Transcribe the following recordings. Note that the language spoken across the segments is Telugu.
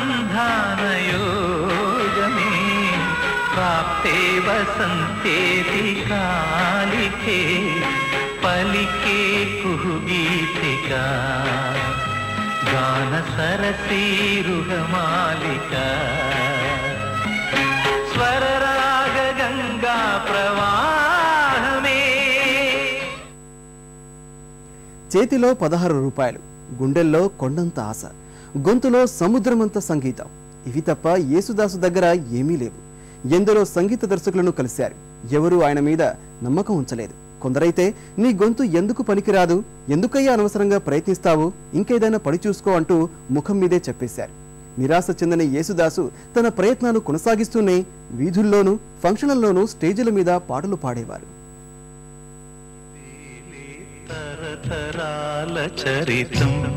సంధానయోగమే ప్రాప్తే వసంతేతి కాలికే పలికే కుహుగీతిక. గాన సరసీరుహమాలిక స్వరరాగ గంగా ప్రవాహమే. చేతిలో పదహారు రూపాయలు గుండెల్లో కొండంత ఆశ. గొంతులో సముద్రమంత సంగీతం. ఇవి తప్ప యేసుదాసు దగ్గర ఏమీ లేవు. ఎందరో సంగీత దర్శకులను కలిశారు. ఎవరూ ఆయన మీద నమ్మకం ఉంచలేదు. కొందరైతే నీ గొంతు ఎందుకు పనికిరాదు? ఎందుకయ్యా అనవసరంగా ప్రయత్నిస్తావు? ఇంకేదైనా పడి చూసుకో అంటూ ముఖం మీదే చెప్పేశారు. నిరాశ చెందిన యేసుదాసు తన ప్రయత్నాలు కొనసాగిస్తూనే వీధుల్లోనూ ఫంక్షన్లలోనూ స్టేజీల మీద పాటలు పాడేవారు. తరతరాల చరితం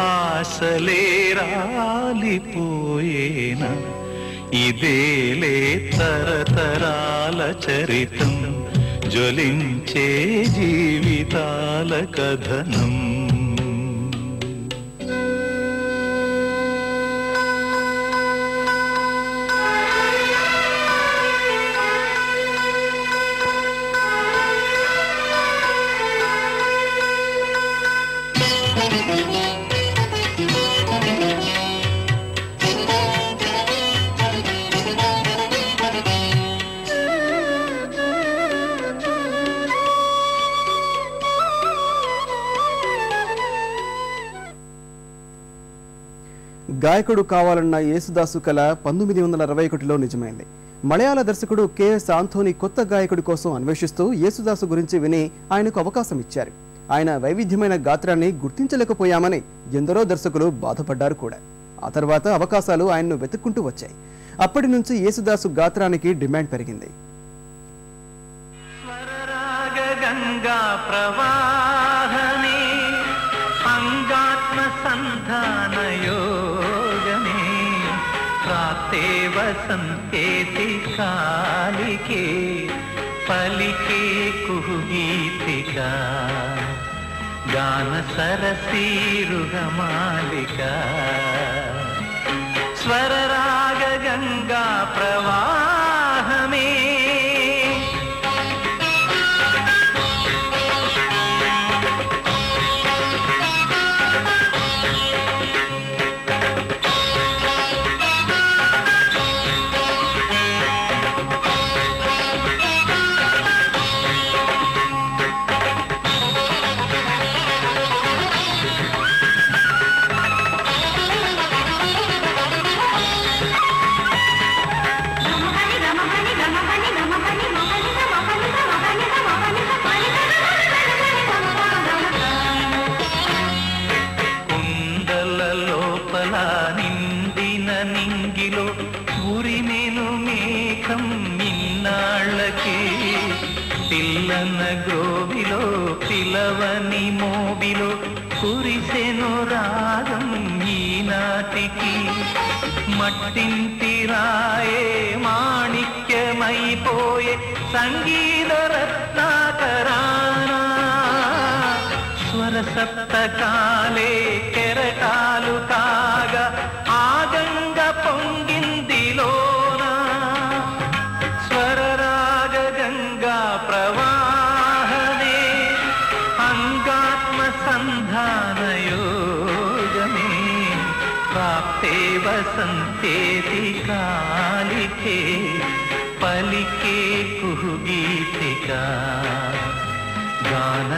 ఆశలే రాలిపోయేనా. ఇదేలే తరతరాల చరితం. జ్వలించే జీవితాల కథనం. గాయకుడు కావాలన్న యేసుదాసు కళ పంతొమ్మిది వందల అరవై ఒకటిలో నిజమైంది. మలయాళ దర్శకుడు కెఎస్ ఆంథోని కొత్త గాయకుడి కోసం అన్వేషిస్తూ యేసుదాసు గురించి విని ఆయనకు అవకాశం ఇచ్చారు. ఆయన వైవిధ్యమైన గాత్రాన్ని గుర్తించలేకపోయామని ఎందరో దర్శకులు బాధపడ్డారు కూడా. ఆ తర్వాత అవకాశాలు ఆయన్ను వెతుక్కుంటూ వచ్చాయి. అప్పటి నుంచి యేసుదాసు గాత్రానికి డిమాండ్ పెరిగింది. స్వరరాగ అంగాత్మ సంధాన యోగమే ప్రాప్తే వసంతేతి కాలికే పలికే కుహుగీతిక. గాన సరసీరుగమాలిక స్వరరా పిల్లన గ్రోవిలో పిలవని మోబిలో కురిసెను రాగం ఈనాటికి మట్టింటి రాయే మాణిక్యమైపోయే సంగీత రత్నాకరానా స్వర గంగా ప్రవాహమే అంగాత్మ సంధాన ప్రాప్తే వసంతేతి కాలికే పలికే కుగీతిక గాన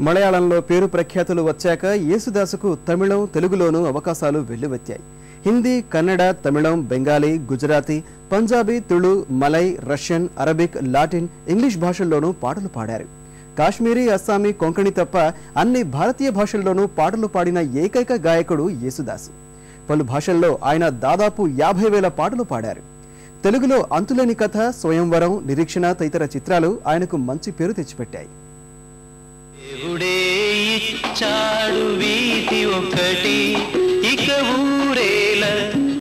మలయాళంలో పేరు ప్రఖ్యాతులు వచ్చాక యేసుదాసుకు తమిళం తెలుగులోనూ అవకాశాలు వెల్లువెత్తాయి. హిందీ కన్నడ తమిళం Bengali Gujarati Punjabi Tulu Malay Russian Arabic Latin English భాషల్లోనూ పాటలు పాడారు. కాశ్మీరీ అస్సామీ కొంకణి తప్ప అన్ని భారతీయ భాషల్లోనూ పాటలు పాడిన ఏకైక గాయకుడు యేసుదాసు. పలు భాషల్లో ఆయన దాదాపు యాభై వేల పాటలు పాడారు. తెలుగులో అంతులేని కథ స్వయంవరం నిరీక్షణ తదితర చిత్రాలు ఆయనకు మంచి పేరు తెచ్చిపెట్టాయి. ఇక ఊ